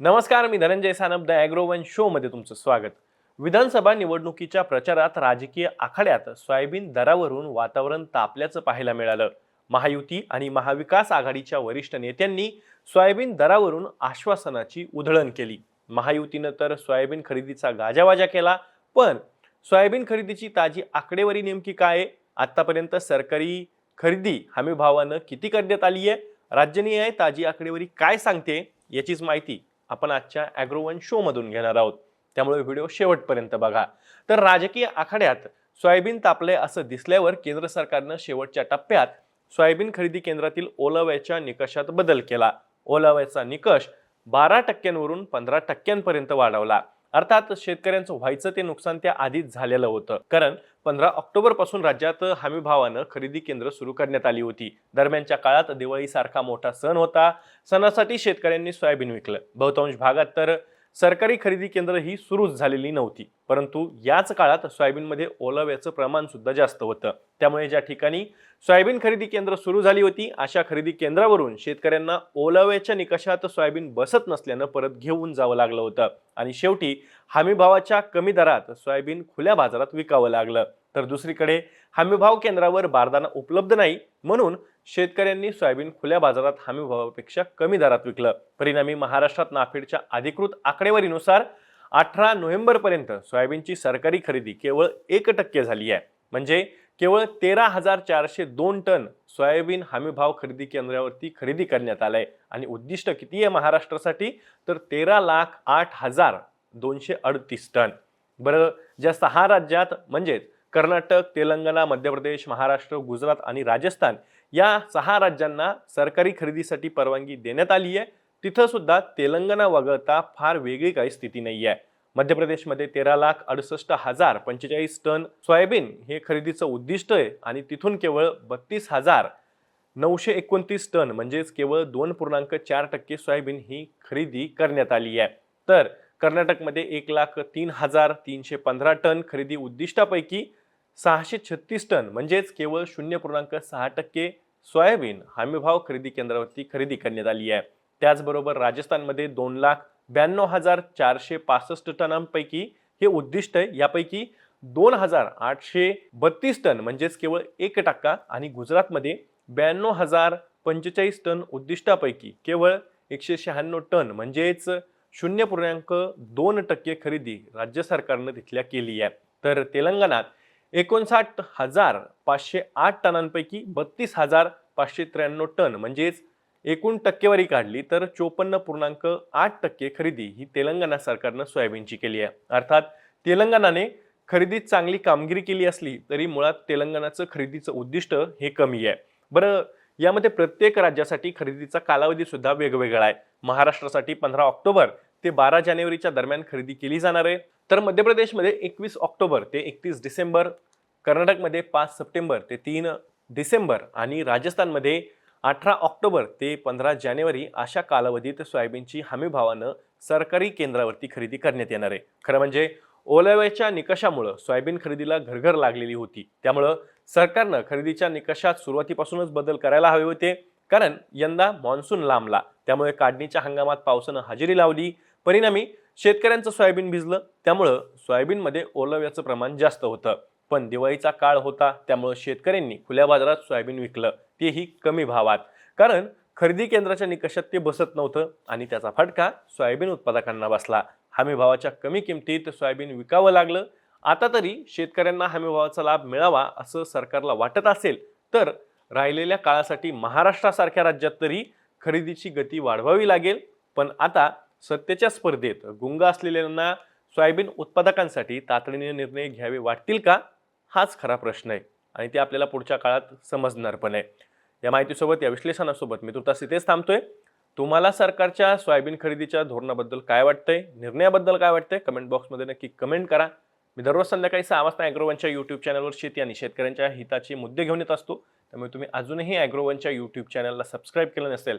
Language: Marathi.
नमस्कार मी धनंजय सानप द ॲग्रोवन शोमध्ये तुमचं स्वागत. विधानसभा निवडणुकीच्या प्रचारात राजकीय आखाड्यात सोयाबीन दरावरून वातावरण तापल्याचं पाहायला मिळालं. महायुती आणि महाविकास आघाडीच्या वरिष्ठ नेत्यांनी सोयाबीन दरावरून आश्वासनाची उधळण केली. महायुतीनं तर सोयाबीन खरेदीचा गाजावाजा केला पण सोयाबीन खरेदीची ताजी आकडेवारी नेमकी काय? आहे आतापर्यंत सरकारी खरेदी हमीभावानं किती करण्यात आली आहे राज्यनीय ताजी आकडेवारी काय सांगते? याचीच माहिती आपण आजच्या ॲग्रोवन शोमधून घेणार आहोत. त्यामुळे व्हिडिओ शेवटपर्यंत बघा. तर राजकीय आखाड्यात सोयाबीन तापले असं दिसल्यावर केंद्र सरकारनं शेवटच्या टप्प्यात सोयाबीन खरेदी केंद्रातील ओलाव्याच्या निकषात बदल केला. ओलाव्याचा निकष बारा टक्क्यांवरून पंधरा टक्क्यांपर्यंत वाढवला. अर्थात शेतकऱ्यांचं व्हायचं ते नुकसान त्या आधीच झालेलं होतं. कारण पंधरा ऑक्टोबरपासून राज्यात हमीभावानं खरेदी केंद्र सुरू करण्यात आली होती. दरम्यानच्या काळात दिवाळीसारखा मोठा सण होता. सणासाठी शेतकऱ्यांनी सोयाबीन विकलं. बहुतांश भागात तर सरकारी खरेदी केंद्र ही सुरूच झालेली नव्हती परंतु याच काळात सोयाबीनमध्ये ओलाव्याचं प्रमाण सुद्धा जास्त होतं. त्यामुळे ज्या ठिकाणी सोयाबीन खरेदी केंद्र सुरू झाली होती अशा खरेदी केंद्रावरून शेतकऱ्यांना ओलाव्याच्या निकषात सोयाबीन बसत नसल्यानं परत घेऊन जावं लागलं होतं. आणि शेवटी हमीभावाच्या कमी दरात सोयाबीन खुल्या बाजारात विकावं लागलं. तर दुसरीकडे हमीभाव केंद्रावर बारदाना उपलब्ध नाही म्हणून शेतकऱ्यांनी सोयाबीन खुल्या बाजारात हमीभावापेक्षा कमी दरात विकलं. परिणामी महाराष्ट्रात नाफेडच्या अधिकृत आकडेवारीनुसार अठरा नोव्हेंबरपर्यंत सोयाबीनची सरकारी खरेदी केवळ एक टक्के झाली आहे. म्हणजे केवळ तेरा हजार चारशे दोन टन सोयाबीन हमीभाव खरेदी केंद्रावरती खरेदी करण्यात आलंय. आणि उद्दिष्ट किती आहे महाराष्ट्रासाठी? तर तेरा लाख आठ हजार दोनशे अडतीस टन. बरं ज्या सहा राज्यात म्हणजेच कर्नाटक तेलंगणा मध्य प्रदेश महाराष्ट्र गुजरात आणि राजस्थान या सहा राज्यांना सरकारी खरेदीसाठी परवानगी देण्यात आली आहे. तिथं सुद्धा तेलंगणा वगळता फार वेगळी काही स्थिती नाही आहे. मध्य प्रदेशमध्ये तेरा लाख अडुसष्ट हजार पंचेचाळीस टन सोयाबीन हे खरेदीचं उद्दिष्ट आहे आणि तिथून केवळ बत्तीस हजार नऊशे एकोणतीस टन म्हणजेच केवळ दोन पूर्णांक चार टक्के सोयाबीन ही खरेदी करण्यात आली आहे. तर कर्नाटकमध्ये एक लाख तीन हजार तीनशे पंधरा टन खरेदी उद्दिष्टापैकी सहाशे छत्तीस टन म्हणजेच केवळ शून्य पूर्णांक सहा टक्के सोयाबीन हमीभाव खरेदी केंद्रावरती खरेदी करण्यात आली आहे. त्याचबरोबर राजस्थानमध्ये दोन लाख ब्याण्णव हजार चारशे पासष्ट टनांपैकी हे उद्दिष्ट आहे. यापैकी दोन हजार आठशे बत्तीस टन म्हणजेच केवळ एक टक्का आणि गुजरातमध्ये ब्याण्णव हजार पंचेचाळीस टन उद्दिष्टापैकी केवळ एकशे शहाण्णव टन म्हणजेच शून्य पूर्णांक दोन टक्के खरेदी राज्य सरकारनं तिथल्या केली आहे. तर तेलंगणात एकोणसाठ हजार पाचशे आठ टनांपैकी बत्तीस हजार पाचशे त्र्याण्णव टन म्हणजेच एकूण टक्केवारी काढली तर चोपन्न पूर्णांक आठ टक्के खरेदी ही तेलंगणा सरकारनं सोयाबीनची केली आहे. अर्थात तेलंगणाने खरेदीत चांगली कामगिरी केली असली तरी मुळात तेलंगणाचं खरेदीचं उद्दिष्ट हे कमी आहे. बरं यामध्ये प्रत्येक राज्यासाठी खरेदीचा कालावधी सुद्धा वेगवेगळा आहे. महाराष्ट्रासाठी पंधरा ऑक्टोबर ते बारा जानेवारीच्या दरम्यान खरेदी केली जाणार आहे. तर मध्य प्रदेशमध्ये एकवीस ऑक्टोबर ते एकतीस डिसेंबर कर्नाटकमध्ये पाच सप्टेंबर ते तीन डिसेंबर आणि राजस्थानमध्ये अठरा ऑक्टोबर ते पंधरा जानेवारी अशा कालावधीत सोयाबीनची हमीभावानं सरकारी केंद्रावरती खरेदी करण्यात येणार आहे. खरं म्हणजे ओलाव्याच्या निकषामुळं सोयाबीन खरेदीला घरघर लागलेली होती. त्यामुळं सरकारनं खरेदीच्या निकषात सुरुवातीपासूनच बदल करायला हवे होते. कारण यंदा मान्सून लांबला. त्यामुळे काढणीच्या हंगामात पावसानं हजेरी लावली. परिणामी शेतकऱ्यांचं सोयाबीन भिजलं त्यामुळं सोयाबीनमध्ये ओलाव्याचं प्रमाण जास्त होतं. पण दिवाळीचा काळ होता त्यामुळं शेतकऱ्यांनी खुल्या बाजारात सोयाबीन विकलं. तेही कमी भावात. कारण खरेदी केंद्राच्या निकषात ते बसत नव्हतं आणि त्याचा फटका सोयाबीन उत्पादकांना बसला. हमी भावाच्या कमी किमतीत सोयाबीन विकावं लागलं. आता तरी शेतकऱ्यांना हमी भावाचा लाभ मिळावा असं सरकारला वाटत असेल तर राहिलेल्या काळासाठी महाराष्ट्रासारख्या राज्यात तरी खरेदीची गती वाढवावी लागेल. पण आता सत्तेच्या स्पर्धेत गुंग असलेल्यांना सोयाबीन उत्पादकांसाठी तातडीने निर्णय घ्यावे वाटतील का? हाच खरा प्रश्न आहे आणि ते आपल्याला पुढच्या काळात समजणार पण आहे. या माहितीसोबत या विश्लेषणासोबत मी तुर्तास इथेच थांबतोय. तुम्हाला सरकारच्या सोयाबीन खरेदीच्या धोरणाबद्दल काय वाटतंय? निर्णयाबद्दल काय वाटतंय? कमेंट बॉक्समध्ये नक्की कमेंट करा. मी दररोज संध्याकाळी सहा वाजता ॲग्रोवनच्या यूट्यूब चॅनलवर शेती आणि शेतकऱ्यांच्या हिताचे मुद्दे घेऊन येत असतो. त्यामुळे तुम्ही अजूनही ॲग्रोवनच्या यूट्यूब चॅनलला सबस्क्राईब केलं नसेल